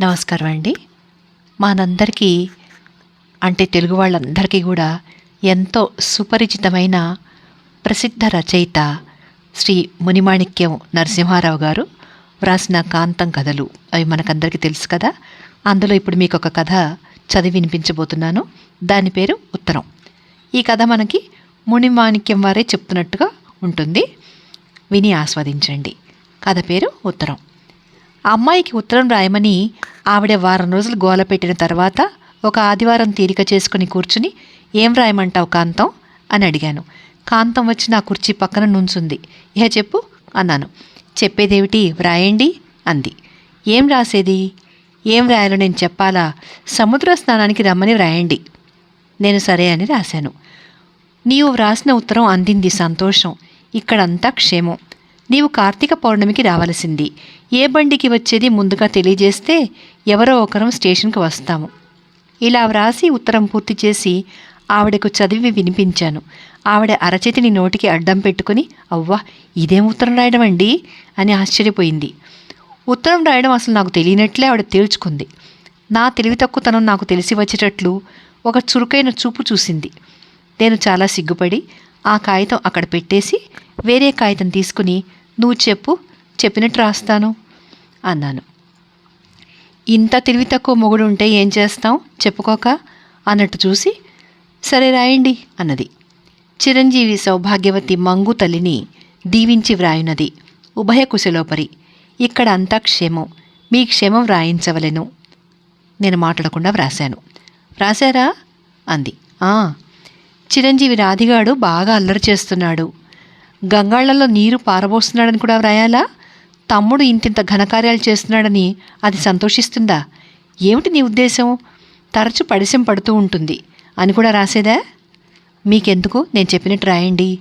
నమస్కారం అండి. మనందరికీ అంటే తెలుగు వాళ్ళందరికీ కూడా ఎంతో సుపరిచితమైన ప్రసిద్ధ రచయిత శ్రీ మునిమాణిక్యం నరసింహారావు గారు వ్రాసిన కాంతం కథలు. అవి మనకందరికీ తెలుసు కదా. అందులో ఇప్పుడు మీకు ఒక కథ చదివి వినిపించబోతున్నాను. దాని పేరు ఉత్తరం. ఈ కథ మనకి మునిమాణిక్యం వారే చెప్తున్నట్టుగా ఉంటుంది. విని ఆస్వాదించండి. కథ పేరు ఉత్తరం. అమ్మాయికి ఉత్తరం రాయమని ఆవిడ వారం రోజులు గోల పెట్టిన తర్వాత ఒక ఆదివారం తీరిక చేసుకుని కూర్చుని ఏం రాయమంటావు కాంతం? అని అడిగాను. కాంతం వచ్చి నా కుర్చీ పక్కన నుంచుంది. ఇహ చెప్పు అన్నాను. చెప్పేదేమిటి? వ్రాయండి అంది. ఏం రాసేది? ఏం రాయాలో నేను చెప్పాలా? సముద్ర స్నానానికి రమ్మని వ్రాయండి. నేను సరే అని రాశాను. నీవు వ్రాసిన ఉత్తరం అందింది సంతోషం. ఇక్కడంతా క్షేమం. నీవు కార్తీక పౌర్ణమికి రావలసింది. ఏ బండికి వచ్చేది ముందుగా తెలియజేస్తే ఎవరో ఒకరం స్టేషన్కి వస్తాము. ఇలా వ్రాసి ఉత్తరం పూర్తి చేసి ఆవిడకు చదివి వినిపించాను. ఆవిడ అరచేతిని నోటికి అడ్డం పెట్టుకుని అవ్వా ఇదేం ఉత్తరం రాయడం అండి? అని ఆశ్చర్యపోయింది. ఉత్తరం రాయడం అసలు నాకు తెలియనట్లే ఆవిడ తేల్చుకుంది. నా తెలివి తక్కువతనం నాకు తెలిసి వచ్చేటట్లు ఒక చురుకైన చూపు చూసింది. నేను చాలా సిగ్గుపడి ఆ కాగితం అక్కడ పెట్టేసి వేరే కాగితం తీసుకుని నువ్వు చెప్పు చెప్పినట్టు రాస్తాను అన్నాను. ఇంత తెలివి తక్కువ మొగుడు ఉంటే ఏం చేస్తాం? చెప్పుకోక? అన్నట్టు చూసి సరే రాయండి అన్నది. చిరంజీవి సౌభాగ్యవతి మంగు తల్లిని దీవించి వ్రాయునది ఉభయ కుశలోపరి. ఇక్కడ అంతా క్షేమం. మీ క్షేమం వ్రాయించవలెను. నేను మాట్లాడకుండా వ్రాశాను. వ్రాశారా? అంది. చిరంజీవి రాధిగాడు బాగా అల్లరి చేస్తున్నాడు. గంగాళ్ళలో నీరు పారబోస్తున్నాడని కూడా వ్రాయాలా? తమ్ముడు ఇంతింత ఘనకార్యాలు చేస్తున్నాడని అది సంతోషిస్తుందా? ఏమిటి నీ ఉద్దేశం? తరచు పడిసెం పడుతూ ఉంటుంది అని కూడా రాసేదా? మీకెందుకు? నేను చెప్పినట్టు రాయండి.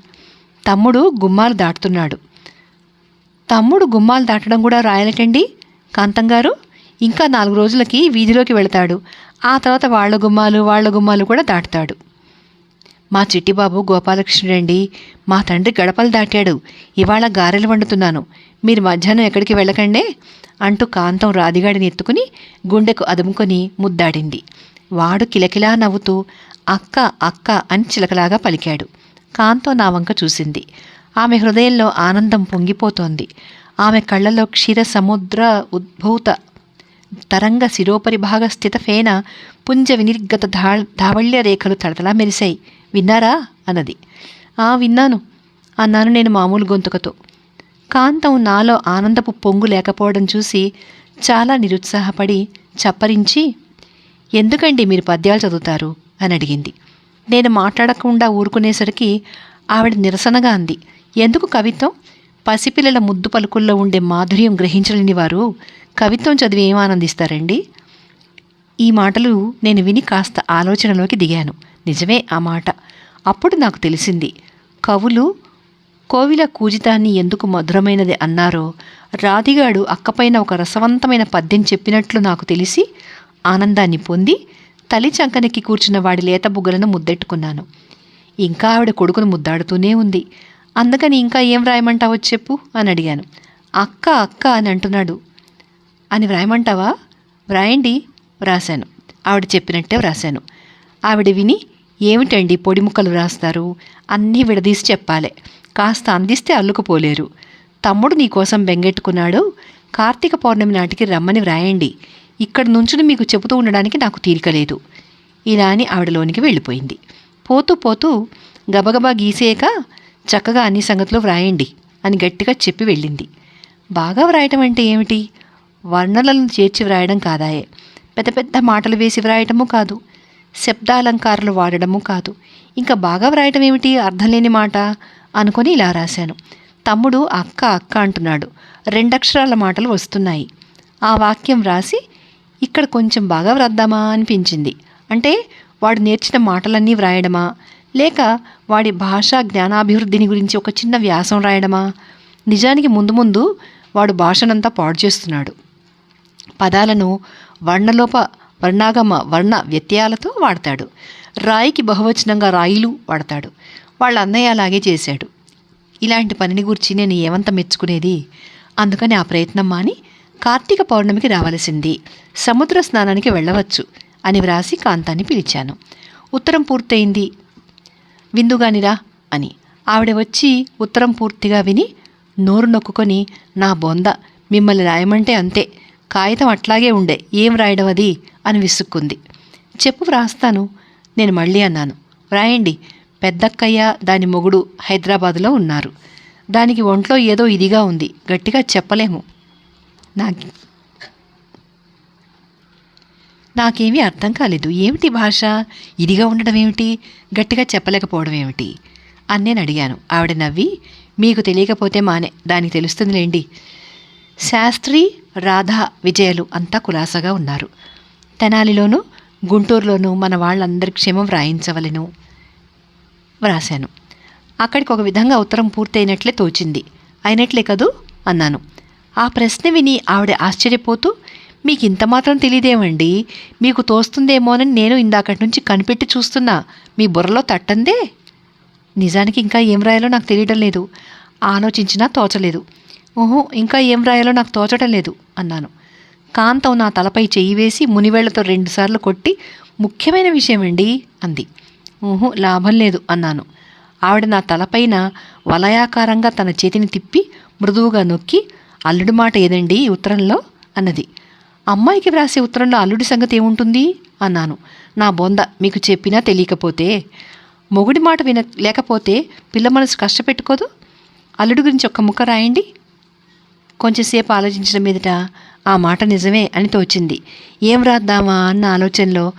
తమ్ముడు గుమ్మాలు దాటుతున్నాడు. తమ్ముడు గుమ్మాలు దాటడం కూడా రాయాలటండి కాంతం గారు ఇంకా నాలుగు రోజులకి వీధిలోకి వెళతాడు. ఆ తర్వాత వాళ్ళ గుమ్మాలు వాళ్ళ గుమ్మాలు కూడా దాటుతాడు. మా చిట్టిబాబు గోపాలకృష్ణుడండి మా తండ్రి గడపలు దాటాడు. ఇవాళ గారెలు వండుతున్నాను. మీరు మధ్యాహ్నం ఎక్కడికి వెళ్ళకండే అంటూ కాంతం రాధిగాడిని ఎత్తుకుని గుండెకు అదుముకొని ముద్దాడింది. వాడు కిలకిలా నవ్వుతూ అక్క అక్క అని చిలకలాగా పలికాడు. కాంతం నా వంక చూసింది. ఆమె హృదయంలో ఆనందం పొంగిపోతోంది. ఆమె కళ్ళలో క్షీర సముద్ర ఉద్భూత తరంగ శిరోపరిభాగ స్థిత ఫేన పుంజ వినిర్గత ధా ధావళ్య రేఖలు తడతలా మెరిశాయి. విన్నారా? అన్నది. ఆ విన్నాను. అన్నాను నేను మామూలు గొంతుకతో. కాంతం నాలో ఆనందపు పొంగు లేకపోవడం చూసి చాలా నిరుత్సాహపడి చప్పరించి ఎందుకండి మీరు పద్యాలు చదువుతారు? అని అడిగింది. నేను మాట్లాడకుండా ఊరుకునేసరికి ఆవిడ నిరసనగా అంది. ఎందుకు కవిత్వం? పసిపిల్లల ముద్దు పలుకుల్లో ఉండే మాధుర్యం గ్రహించలేని వారు కవిత్వం చదివి ఏం ఆనందిస్తారండి? ఈ మాటలు నేను విని కాస్త ఆలోచనలోకి దిగాను. నిజమే ఆ మాట. అప్పుడు నాకు తెలిసింది. కవులు కోవిల కూజితాన్ని ఎందుకు మధురమైనది అన్నారో రాధిగాడు అక్కపైన ఒక రసవంతమైన పద్యం చెప్పినట్లు నాకు తెలిసి ఆనందాన్ని పొంది తలి చంకనెక్కి కూర్చున్న వాడి లేత బుగ్గలను ముద్దెట్టుకున్నాను. ఇంకా ఆవిడ కొడుకును ముద్దాడుతూనే ఉంది. అందుకని ఇంకా ఏం వ్రాయమంటావో చెప్పు అని అడిగాను. అక్క అక్క అని అంటున్నాడు. అని వ్రాయమంటావా? వ్రాయండి వ్రాశాను. ఆవిడ చెప్పినట్టే వ్రాశాను. ఆవిడ విని ఏమిటండి పొడి ముక్కలు వ్రాస్తారు అన్నీ విడదీసి చెప్పాలి. కాస్త అందిస్తే అల్లుకుపోలేరు. తమ్ముడు నీకోసం బెంగెట్టుకున్నాడు. కార్తీక పౌర్ణమి నాటికి రమ్మని వ్రాయండి. ఇక్కడ నుంచుని మీకు చెబుతూ ఉండడానికి నాకు తీరిక లేదు. ఇలా అని ఆవిడలోనికి వెళ్ళిపోయింది. పోతూ పోతూ గబగబా గీసేయక చక్కగా అన్ని సంగతులు వ్రాయండి అని గట్టిగా చెప్పి వెళ్ళింది. బాగా వ్రాయటం అంటే ఏమిటి? వర్ణలను చేర్చి వ్రాయడం కాదాయే. పెద్ద పెద్ద మాటలు వేసి వ్రాయటము కాదు. శబ్దాలంకారాలు వాడడము కాదు. ఇంకా బాగా వ్రాయటం ఏమిటి? అర్థం లేని మాట అనుకొని ఇలా రాశాను. తమ్ముడు అక్క అక్క అంటున్నాడు. రెండక్షరాల మాటలు వస్తున్నాయి. ఆ వాక్యం రాసి ఇక్కడ కొంచెం బాగా వ్రాద్దామా అనిపించింది. అంటే వాడు నేర్చిన మాటలన్నీ వ్రాయడమా? లేక వాడి భాషా జ్ఞానాభివృద్ధిని గురించి ఒక చిన్న వ్యాసం రాయడమా నిజానికి ముందు ముందు వాడు భాషనంతా పాడు చేస్తున్నాడు. పదాలను వర్ణలోప వర్ణాగమ వర్ణ వ్యత్యయాలతో వాడతాడు. రాయికి బహువచనంగా రాయిలు వాడతాడు. వాళ్ళ అన్నయ్య అలాగే చేశాడు. ఇలాంటి పనిని గురించి నేను ఏమంత మెచ్చుకునేది? అందుకని ఆ ప్రయత్నం మాని కార్తీక పౌర్ణమికి రావలసింది. సముద్ర స్నానానికి వెళ్ళవచ్చు అని వ్రాసి కాంతాన్ని పిలిచాను. ఉత్తరం పూర్తయింది. విందుగానిరా అని. ఆవిడ వచ్చి ఉత్తరం పూర్తిగా విని నోరు నొక్కుకొని నా బొంద మిమ్మల్ని రాయమంటే అంతే. కాగితం అట్లాగే ఉండే. ఏం రాయడం అది? అని విసుక్కుంది. చెప్పు వ్రాస్తాను. నేను మళ్ళీ అన్నాను. వ్రాయండి పెద్దక్కయ్య దాని మొగుడు హైదరాబాదులో ఉన్నారు. దానికి ఒంట్లో ఏదో ఇదిగా ఉంది. గట్టిగా చెప్పలేము. నాకు నాకేమీ అర్థం కాలేదు. ఏమిటి భాష? ఇదిగా ఉండడం ఏమిటి? గట్టిగా చెప్పలేకపోవడం ఏమిటి? అని నేను అడిగాను. ఆవిడ నవ్వి మీకు తెలియకపోతే మానే. దానికి తెలుస్తుందిలేండి. శాస్త్రి రాధా విజయలు అంతా కులాసగా ఉన్నారు. తెనాలిలోనూ గుంటూరులోనూ మన వాళ్ళందరి క్షేమం వ్రాయించవలెను వ్రాశాను. అక్కడికి ఒక విధంగా ఉత్తరం పూర్తయినట్లే తోచింది. అయినట్లే కదూ? అన్నాను. ఆ ప్రశ్న విని ఆవిడ ఆశ్చర్యపోతూ మీకు ఇంత మాత్రం తెలియదేమండి మీకు తోస్తుందేమోనని నేను ఇందాకటి నుంచి కనిపెట్టి చూస్తున్నా. మీ బుర్రలో తట్టందే? నిజానికి ఇంకా ఏం రాయాలో నాకు తెలియడం లేదు. ఆలోచించినా తోచలేదు. ఓహో ఇంకా ఏం రాయాలో నాకు తోచడం లేదు అన్నాను. కాంతం నా తలపై చెయ్యి వేసి మునివేళ్ళతో రెండుసార్లు కొట్టి ముఖ్యమైన విషయం అండి అంది. ఊహు లాభం లేదు అన్నాను. ఆవిడ నా తలపైన వలయాకారంగా తన చేతిని తిప్పి మృదువుగా నొక్కి అల్లుడి మాట ఏదండి ఈ ఉత్తరంలో? అన్నది. అమ్మాయికి వ్రాసే ఉత్తరంలో అల్లుడి సంగతి ఏముంటుంది? అన్నాను. నా బొంద మీకు చెప్పినా తెలియకపోతే. మొగుడి మాట విన లేకపోతే పిల్ల మనసు కష్టపెట్టుకోదు? అల్లుడి గురించి ఒక్క ముక్క రాయండి. కొంచెంసేపు ఆలోచించిన మీదట ఆ మాట నిజమే అని తోచింది. ఏం రాద్దామా అన్న ఆలోచనలో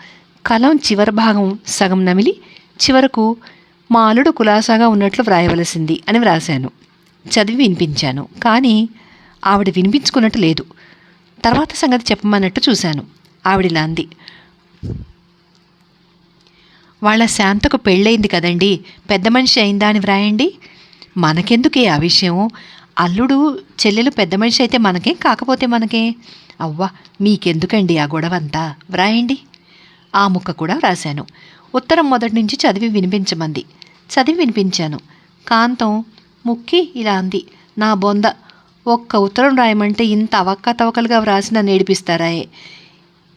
కలం చివరి భాగం సగం నమిలి చివరకు మా అల్లుడు కులాసాగా ఉన్నట్లు వ్రాయవలసింది అని వ్రాశాను. చదివి వినిపించాను. కానీ ఆవిడ వినిపించుకున్నట్టు లేదు. తర్వాత సంగతి చెప్పమన్నట్టు చూశాను. ఆవిడిలా అంది. వాళ్ళ శాంతకు పెళ్ళయింది కదండి. పెద్ద మనిషి అయిందా అని వ్రాయండి. మనకెందుకే ఆ విషయం? అల్లుడు చెల్లెలు పెద్ద మనిషి అయితే మనకే కాకపోతే మనకే. అవ్వా మీకెందుకండి ఆ గొడవ అంతా వ్రాయండి. ఆ ముక్క కూడా వ్రాశాను. ఉత్తరం మొదటి నుంచి చదివి వినిపించమంది. చదివి వినిపించాను. కాంతం ముక్కి ఇలా అంది. నా బొంద ఒక్క ఉత్తరం రాయమంటే ఇంత అవక్క తవకలుగా వ్రాసి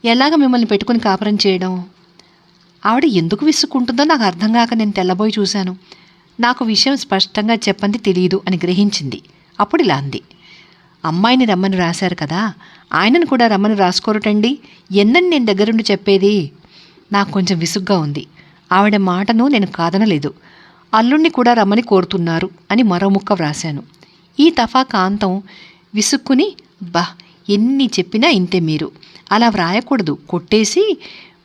ఎలాగ మిమ్మల్ని పెట్టుకుని కాపురం చేయడం? ఆవిడ ఎందుకు విసుక్కుంటుందో నాకు అర్థం కాక నేను తెల్లబోయి చూశాను. నాకు విషయం స్పష్టంగా చెప్పంది తెలియదు అని గ్రహించింది. అప్పుడు ఇలా అంది. అమ్మాయిని రమ్మని రాశారు కదా ఆయనను కూడా రమ్మని రాసుకోరటండి. ఎన్నని నేను దగ్గరుండి చెప్పేది? నాకు కొంచెం విసుగ్గా ఉంది. ఆవిడ మాటను నేను కాదనలేదు. అల్లుణ్ణి కూడా రమ్మని కోరుతున్నారు అని మరో ముక్క వ్రాశాను. ఈ తఫా కాంతం విసుక్కుని బా ఎన్ని చెప్పినా ఇంతే మీరు. అలా వ్రాయకూడదు. కొట్టేసి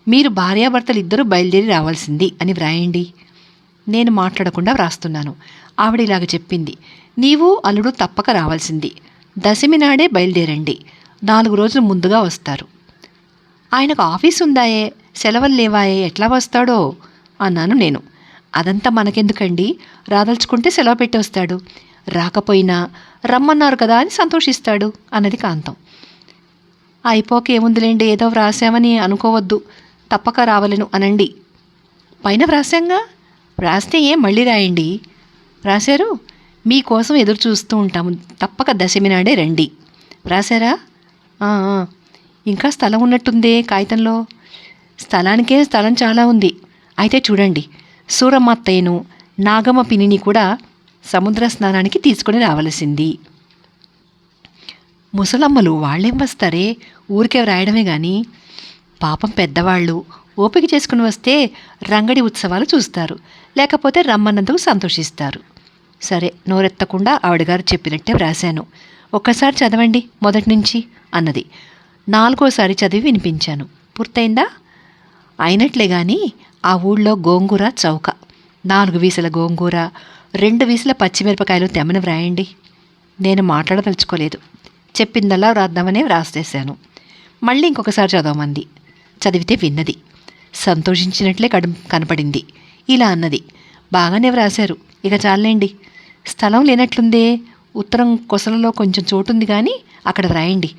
మీరు భార్యాభర్తలు ఇద్దరూ బయలుదేరి రావాల్సింది అని వ్రాయండి. నేను మాట్లాడకుండా వ్రాస్తున్నాను. ఆవిడ ఇలాగ చెప్పింది. నీవు అల్లుడు తప్పక రావాల్సింది. దశమి నాడే బయలుదేరండి. నాలుగు రోజులు ముందుగా వస్తారు. ఆయనకు ఆఫీస్ ఉందాయే? సెలవులు లేవాయే? ఎట్లా వస్తాడో? అన్నాను నేను. అదంతా మనకెందుకండి? రాదలుచుకుంటే సెలవు పెట్టి వస్తాడు. రాకపోయినా రమ్మన్నారు కదా అని సంతోషిస్తాడు అన్నది కాంతం. అయిపోక ఏముందిలేండి? ఏదో వ్రాసామని అనుకోవద్దు. తప్పక రావలను అనండి. పైన వ్రాసాంగా వ్రాస్తే ఏం మళ్ళీ రాయండి? రాశారు మీకోసం ఎదురు చూస్తూ ఉంటాము. తప్పక దశమి నాడే రండి. రాశారా? ఇంకా స్థలం ఉన్నట్టుందే కాగితంలో? స్థలానికే స్థలం చాలా ఉంది. అయితే చూడండి. సూరమ్మ అత్తయ్యను నాగమ్మ పినిని కూడా సముద్ర స్నానానికి తీసుకొని రావలసింది. ముసలమ్మలు వాళ్ళేం వస్తారే? ఊరికే వ్రాయడమే కానీ పాపం పెద్దవాళ్ళు ఓపిక చేసుకుని వస్తే రంగడి ఉత్సవాలు చూస్తారు. లేకపోతే రమ్మన్నందుకు సంతోషిస్తారు. సరే నోరెత్తకుండా ఆవిడగారు చెప్పినట్టే వ్రాశాను. ఒక్కసారి చదవండి మొదటి నుంచి అన్నది. నాలుగోసారి చదివి వినిపించాను. పూర్తయిందా? అయినట్లే గాని ఆ ఊళ్ళో గోంగూర చౌక. నాలుగు వీసల గోంగూర రెండు వీసల పచ్చిమిరపకాయలు తెమ్మని వ్రాయండి. నేను మాట్లాడదలుచుకోలేదు. చెప్పిందల్లా వ్రాద్దామనే వ్రాసేశాను. మళ్ళీ ఇంకొకసారి చదవమంది. చదివితే విన్నది. సంతోషించినట్లే కడు కనపడింది. ఇలా అన్నది. బాగానే వ్రాశారు. ఇక చాలండి స్థలం లేనట్లుందే. ఉత్తరం కొసలలో కొంచెం చోటుంది కానీ అక్కడ వ్రాయండి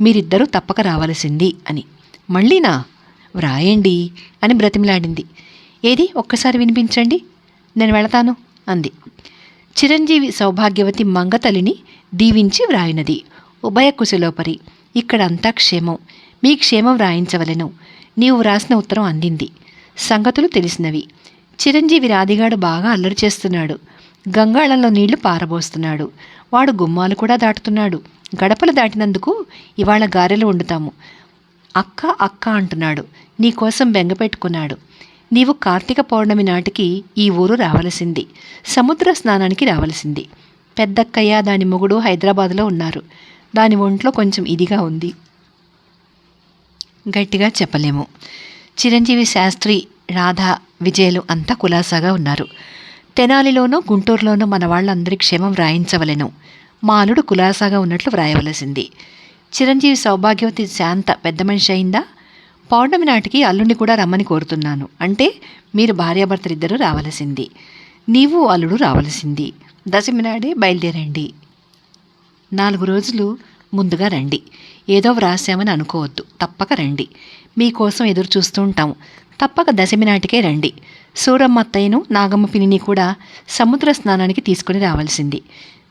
మీరిద్దరూ తప్పక రావలసింది అని. మళ్ళీనా వ్రాయండి అని బ్రతిమిలాడింది. ఏది? ఒక్కసారి వినిపించండి. నేను వెళతాను అంది. చిరంజీవి సౌభాగ్యవతి మంగతలిని దీవించి వ్రాయినది. ఉభయ కుశలోపరి. ఇక్కడంతా క్షేమం. మీ క్షేమం వ్రాయించవలెను. నీవు వ్రాసిన ఉత్తరం అందింది. సంగతులు తెలిసినవి. చిరంజీవి రాధిగాడు బాగా అల్లరి చేస్తున్నాడు. గంగాళంలో నీళ్ళు పారబోస్తున్నాడు. వాడు గుమ్మాలు కూడా దాటుతున్నాడు. గడపలు దాటినందుకు ఇవాళ గారెలు వండుతాము. అక్క అక్క అంటున్నాడు. నీకోసం బెంగ పెట్టుకున్నాడు. నీవు కార్తీక పౌర్ణమి నాటికి ఈ ఊరు రావలసింది. సముద్ర స్నానానికి రావలసింది. పెద్దక్కయ్య దాని మొగుడు హైదరాబాదులో ఉన్నారు. దాని ఒంట్లో కొంచెం ఇదిగా ఉంది. గట్టిగా చెప్పలేము. చిరంజీవి శాస్త్రి రాధా విజయలు అంతా కులాసాగా ఉన్నారు. తెనాలిలోనూ గుంటూరులోనూ మన వాళ్ళందరి క్షేమం వ్రాయించవలెను. మా అల్లుడు కులాసాగా ఉన్నట్లు వ్రాయవలసింది. చిరంజీవి సౌభాగ్యవతి శాంత పెద్ద మనిషి అయిందా? పౌర్ణమి నాటికి అల్లుడిని కూడా రమ్మని కోరుతున్నాను. అంటే మీరు భార్యాభర్తలిద్దరూ రావలసింది. నీవు అల్లుడు రావలసింది. దశమి నాడే బయలుదేరండి. నాలుగు రోజులు ముందుగా రండి. ఏదో వ్రాసామని అనుకోవద్దు. తప్పక రండి. మీకోసం ఎదురు చూస్తూ ఉంటాం. తప్పక దశమి నాటికే రండి. సూరమ్మత్తయ్యను నాగమ్మ పినిని కూడా సముద్ర స్నానానికి తీసుకుని రావాల్సింది.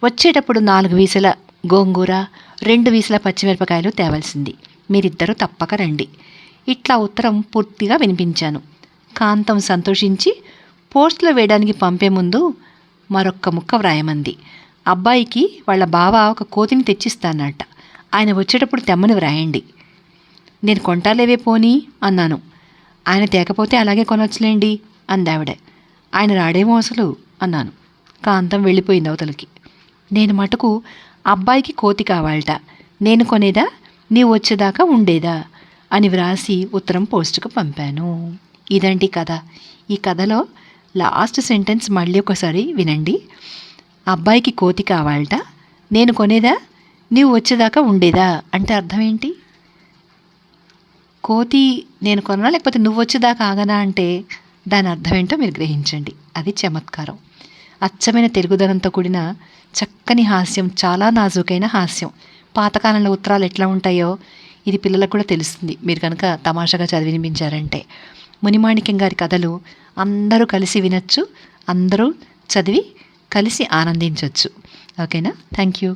వచ్చేటప్పుడు నాలుగు వీసల గోంగూర రెండు వీసల పచ్చిమిరపకాయలు తేవాల్సింది. మీరిద్దరూ తప్పక రండి. ఇట్లా ఉత్తరం పూర్తిగా వినిపించాను. కాంతం సంతోషించి పోస్టులో వేయడానికి పంపే ముందు మరొక్క ముక్క వ్రాయమంది. అబ్బాయికి వాళ్ళ బావ ఒక కోతిని తెచ్చిస్తానట. ఆయన వచ్చేటప్పుడు తెమ్మని వ్రాయండి. నేను కొంటాలేవే పోనీ? అన్నాను. ఆయన తేకపోతే అలాగే కొనొచ్చులేండి అందావిడ. ఆయన రాడేమో అసలు? అన్నాను. కాంతం వెళ్ళిపోయింది అవతలకి. నేను మటుకు అబ్బాయికి కోతి కావాలట. నేను కొనేదా? నీవు వచ్చేదాకా ఉండేదా? అని వ్రాసి ఉత్తరం పోస్టుకు పంపాను. ఇదండి కథ. ఈ కథలో లాస్ట్ సెంటెన్స్ మళ్ళీ ఒకసారి వినండి. అబ్బాయికి కోతి కావాలట. నేను కొనేదా? నీవు వచ్చేదాకా ఉండేదా? అంటే అర్థం ఏంటి? కోతి నేను కొన్నా లేకపోతే నువ్వు వచ్చేదాకా ఆగనా అంటే దాని అర్థం ఏంటో మీరు గ్రహించండి. అది చమత్కారం. అచ్చమైన తెలుగుదనంతో కూడిన చక్కని హాస్యం చాలా నాజూకైన హాస్యం. పాతకాలంలో ఉత్తరాలు ఎట్లా ఉంటాయో ఇది పిల్లలకు కూడా తెలుస్తుంది. మీరు కనుక తమాషాగా చదివి వినిపించారంటే. మునిమాణిక్యం గారి కథలు అందరూ కలిసి వినొచ్చు అందరూ చదివి కలిసి ఆనందించవచ్చు ఓకేనా? Thank you.